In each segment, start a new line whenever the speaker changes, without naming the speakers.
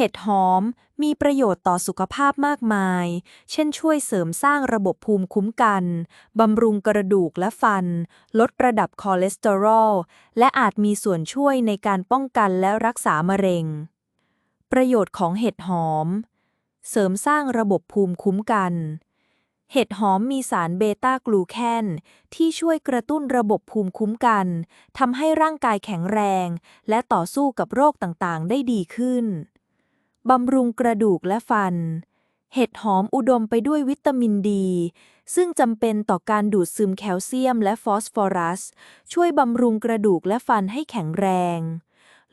เห็ดหอมมีประโยชน์ต่อสุขภาพมากมาย เช่นช่วยเสริมสร้างระบบภูมิคุ้มกัน บำรุงกระดูกและฟัน ลดระดับคอเลสเตอรอล และอาจมีส่วนช่วยในการป้องกันและรักษามะเร็ง ประโยชน์ของเห็ดหอม เสริมสร้างระบบภูมิคุ้มกัน เห็ดหอมมีสารเบต้ากลูแคนที่ช่วยกระตุ้นระบบภูมิคุ้มกัน ทำให้ร่างกายแข็งแรง และต่อสู้กับโรคต่างๆ ได้ดีขึ้น บำรุงกระดูกและฟัน เห็ดหอมอุดมไปด้วยวิตามินดี ซึ่งจำเป็นต่อการดูดซึมแคลเซียมและฟอสฟอรัส ช่วยบำรุงกระดูกและฟันให้แข็งแรง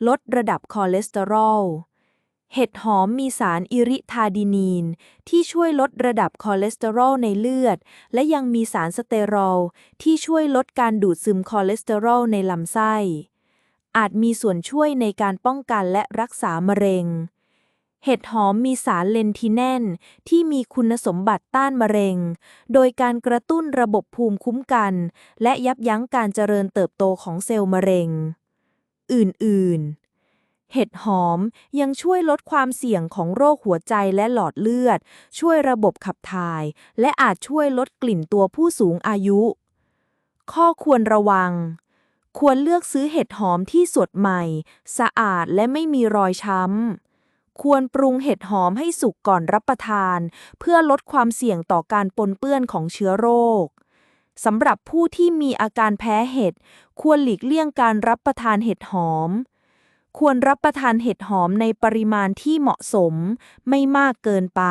ลดระดับคอเลสเตอรอลเห็ดหอมมีสารอิริทาดินีน ที่ช่วยลดระดับคอเลสเตอรอลในเลือด และยังมีสารสเตียรอลที่ช่วยลดการดูดซึมคอเลสเตอรอลในลำไส้ อาจมีส่วนช่วยในการป้องกันและรักษามะเร็ง เห็ดหอมมีสารเลนทิแนนที่มีคุณสมบัติต้านมะเร็ง โดยการกระตุ้นระบบภูมิคุ้มกัน และยับยั้งการเจริญเติบโตของเซลล์มะเร็ง อื่น ๆเห็ดหอมยังช่วยลดความเสี่ยงของโรคหัวใจและหลอดเลือด ช่วยระบบขับถ่าย และอาจช่วยลดกลิ่นตัวผู้สูงอายุ ข้อควรระวัง ควรเลือกซื้อเห็ดหอมที่สดใหม่ สะอาดและไม่มีรอยช้ำ ควรปรุงเห็ดหอมให้สุกก่อนรับประทาน เพื่อลดความเสี่ยงต่อการปนเปื้อนของเชื้อโรคสำหรับผู้ที่มีอาการแพ้เห็ด ควรหลีกเลี่ยงการรับประทานเห็ดหอม ควรรับประทานเห็ดหอมในปริมาณที่เหมาะสม ไม่มากเกินไป